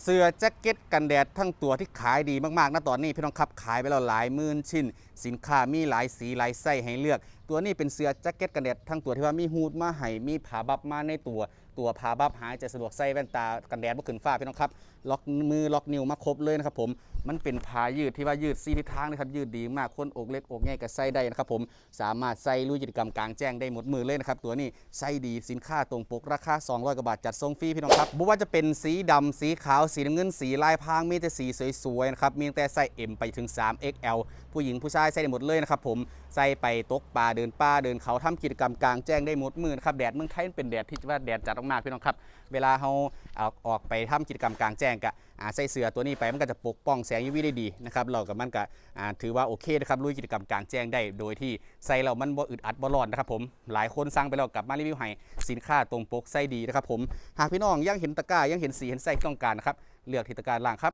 เสื้อแจ็คเก็ตกันแดดทั้งตัวที่ขายดีมากๆนะตอนนี้พี่น้องครับขายไปแล้วหลายหมื่นชิ้น สินค้ามีหลายสีหลายไส้ให้เลือก ตัวนี้เป็นเสื้อแจ็คเก็ตกันแดดทั้งตัวที่ว่ามีฮูดมาให้มีผ้าบับมาในตัว ตัวผ้าบับหายใจสะดวกใส่แว่นตากันแดดบ่ขึ้นฟ้าพี่น้องครับล็อกมือล็อกนิ้วมาครบเลยนะครับผมมันเป็นผ้ายืดที่ว่ายืดซีทิศทางนะครับยืดดีมากคนอกเล็กอกใหญ่ก็ใส่ได้นะครับผมสามารถใส่ลุยกิจกรรมกลางแจ้งได้หมดมือเลยนะครับตัวนี้ใส่ดีสินค้าตรงปกราคา 200กว่าบาทจัดส่งฟรีพี่น้องครับบ่ว่าจะเป็นสีดำสีขาวสีน้ำเงินสีลายพรางมีแต่สีสวยๆนะครับมีตั้งแต่ไส้ M ไปถึง 3XL ผู้หญิงผู้ชายใส่ได้หมดเลยนะครับผมใส่ไปตกปลาเดินป่าเดินเขาทำกิจกรรมกลางแจ้งได้หมดมือนะครับแดดเมืองไทยเป็นแดดที่ว่าแดดจัดมากๆพี่น้องครับ เวลาเราเอาออกไปทำกิจกรรมกลางแจ้งกะใส่เสื้อตัวนี้ไปมันก็จะปกป้องแสง UV ได้ดีนะครับเรากับมันก็ถือว่าโอเคนะครับลุยกิจกรรมกลางแจ้งได้ โดยที่ใส่แล้วมันบ่อึดอัดบ่ร้อนนะครับผมหลายคนสั่งไปแล้วกลับมารีวิวให้สินค้าตรงปกใส่ดีนะครับผมหากพี่น้องยังเห็นตะกร้ายังเห็นสีเห็นไส้ต้องการนะครับ เลือกที่ตะกร้าล่างครับ